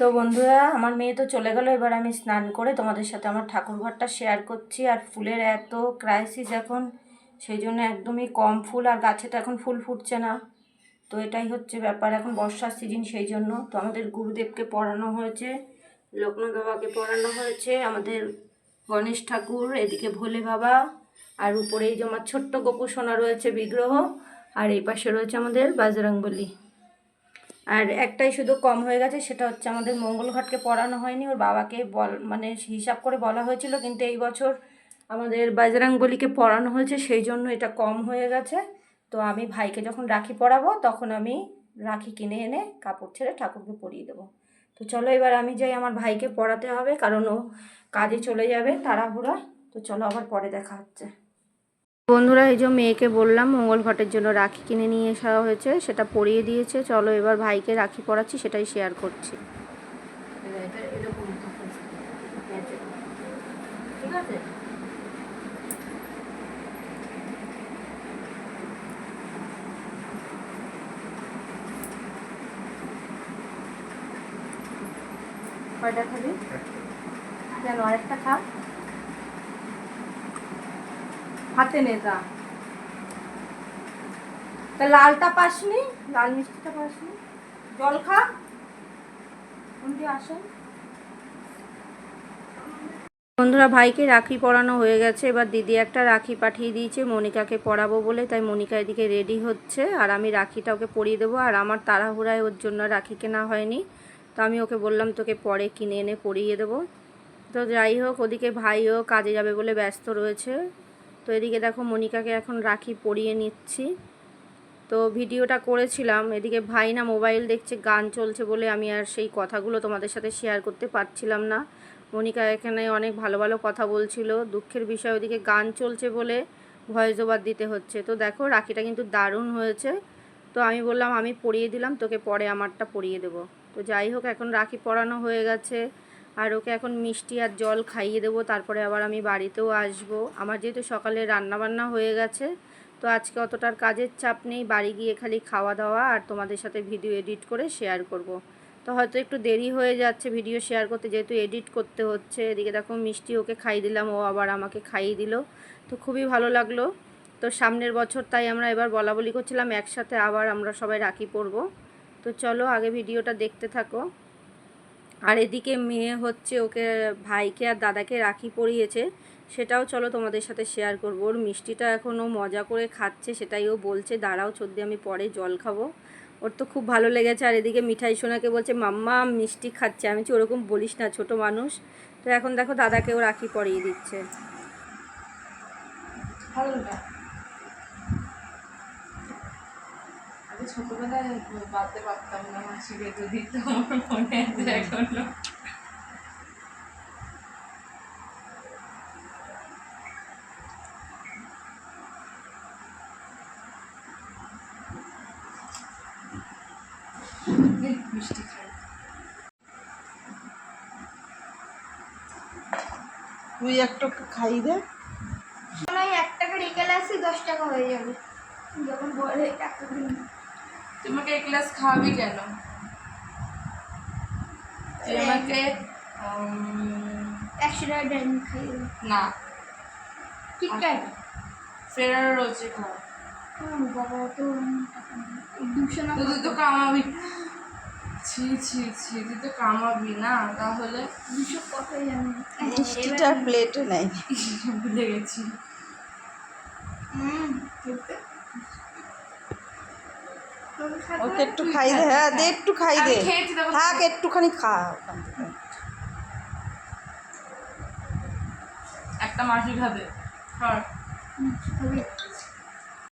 তো বন্ধুরা, আমার মেয়ে তো চলে গেল। এবার আমি স্নান করে তোমাদের সাথে আমার ঠাকুর ঘরটা শেয়ার করছি। আর ফুলের এত ক্রাইসিস এখন, সেই জন্য একদমই কম ফুল, আর গাছে তো এখন ফুল ফুটছে না। তো এটাই হচ্ছে ব্যাপার, এখন বর্ষার সিজন সেই জন্য। তো আমাদের গুরুদেবকে পড়ানো হয়েছে, লোকনাথ বাবাকে পড়ানো হয়েছে, আমাদের গণেশ ঠাকুর, এদিকে ভোলে বাবা, আর উপরে এই যে আমার ছোট্ট গোপু সোনা রয়েছে বিগ্রহ, আর এই পাশে রয়েছে আমাদের বাজরংবলী। আর একটাই শুধু কম হয়ে গেছে, সেটা হচ্ছে আমাদের মঙ্গল ঘাটকে পড়ানো হয়নি, ওর বাবাকে বল মানে হিসাব করে বলা হয়েছিল, কিন্তু এই বছর আমাদের বাজরাঙ্গলিকে পড়ানো হয়েছে, সেই জন্য এটা কম হয়ে গেছে। তো আমি ভাইকে যখন রাখি পরাবো তখন আমি রাখি কিনে এনে কাপড় ছেড়ে ঠাকুরকে পরিয়ে দেবো। তো চলো এবার আমি যাই আমার ভাইকে পড়াতে হবে, কারণ ও কাজে চলে যাবে, তাড়াহুড়া। তো চলো আবার পরে দেখা হচ্ছে। বন্ধুরা, এই যে মেয়েকে বললাম, মঙ্গল ঘটের জন্য রাখি কিনে নিয়ে আসা হয়েছে, সেটা পরিয়ে দিয়েছে। চলো এবার ভাইকে রাখি পরাচ্ছি, সেটাই শেয়ার করছি। কেন আরেকটা খা। হাতে নে তা লালটা পাসনি? লাল মিষ্টিটা পাসনি? জল খা। আসেন। বন্ধুরা, ভাইকে রাখি পরানো হয়ে গেছে। এবার দিদি একটা রাখি পাঠিয়ে দিয়েছে। মনিকাকে পরাবো বলে, তাই মনিকা এদিকে রেডি হচ্ছে। আর আমি রাখিটা ওকে পরিয়ে দেবো। আর আমার তাড়াহুড়ায় ওর জন্য রাখি কেনা হয়নি। তো আমি ওকে বললাম, তোকে পরে কিনে এনে পরিয়ে দেবো। তো যাই হোক, ওদিকে ভাইও কাজে যাবে বলে ব্যস্ত রয়েছে। তো এদিকে দেখো মনিকাকে এখন রাখি পরিয়ে নিচ্ছি। তো ভিডিওটা করেছিলাম, এদিকে ভাই না মোবাইল দেখছে, গান চলছে বলে আমি আর সেই কথাগুলো তোমাদের সাথে শেয়ার করতে পারছিলাম না। মনিকা এখানে অনেক ভালো ভালো কথা বলছিল, দুঃখের বিষয়, ওদিকে গান চলছে বলে ভয়েস ওভার দিতে হচ্ছে। তো দেখো রাখিটা কিন্তু দারুণ হয়েছে। তো আমি বললাম, আমি পরিয়ে দিলাম, তোকে পরে আমারটা পরিয়ে দেবো। তো যাই হোক, এখন রাখি পরানো হয়ে গেছে। আর ওকে এখন মিষ্টি আর জল খাইয়ে দেবো, তারপরে আবার আমি বাড়িতেও আসব। আমার যেহেতু সকালে রান্নাবান্না হয়ে গেছে, তো আজকে অতটার কাজের চাপ নেই, বাড়ি গিয়ে খালি খাওয়া দাওয়া আর তোমাদের সাথে ভিডিও এডিট করে শেয়ার করব। তো হয়তো একটু দেরি হয়ে যাচ্ছে ভিডিও শেয়ার করতে, যেহেতু এডিট করতে হচ্ছে, এদিকে দেখো মিষ্টি ওকে খাইয়ে দিলাম, ও আবার আমাকে খাইয়ে দিল। তো খুবই ভালো লাগল। তো সামনের বছর তাই আমরা এবার বলা বলি করছিলাম, একসাথে আবার আমরা সবাই রাখি পরবো। তো চলো আগে ভিডিওটা দেখতে থাকো। আর এদিকে মেয়ে হচ্ছে ওকে ভাইকে আর দাদাকে রাখি পরিয়েছে। সেটাও চলো তোমাদের সাথে শেয়ার করব। ওর মিষ্টিটা এখনও মজা করে খাচ্ছে, সেটাই ও বলছে, দাঁড়াও সর্দি আমি পরে জল খাব। ওর তো খুব ভালো লেগেছে। আর এদিকে মিঠাই সোনাকে বলছে, মাম্মা, মিষ্টি খাচ্ছে। আমি তো ওরকম বলিস না, ছোট মানুষ। তো এখন দেখো দাদাকেও রাখি পরিয়ে দিচ্ছে। আগে ছোটবেলায় বাদতে পারতাম না মাসি বেঁধে দিত আমার মনে আছে এখনও। মিষ্টি খাই। তুই একটা খাই দে। ওই এক টাকা রেখে আসি দশ টাকা হয়ে যাবে। যখন বলে টাকা দিন তোমাকে এক গ্লাস খাওয়াবি কেন? তুই আমাকে একশো টাকা ডাইন খাই। দেবো না ঠিকঠাক ফেরারো রোজে খাওয়া বাবা তো দুশো না তো তুই তো কামাবি। ছি ছি ছি তুই তো কামাবি না তাহলে? দুশো কত জানি। মিষ্টিটা প্লেটে নেই। ভুলে গেছি। হুম ওকে একটু খাই দে হ্যাঁ দে একটু খাই দে। থাক একটুখানি খা। ওখান থেকে একটা মাসি খাবে। হ্যাঁ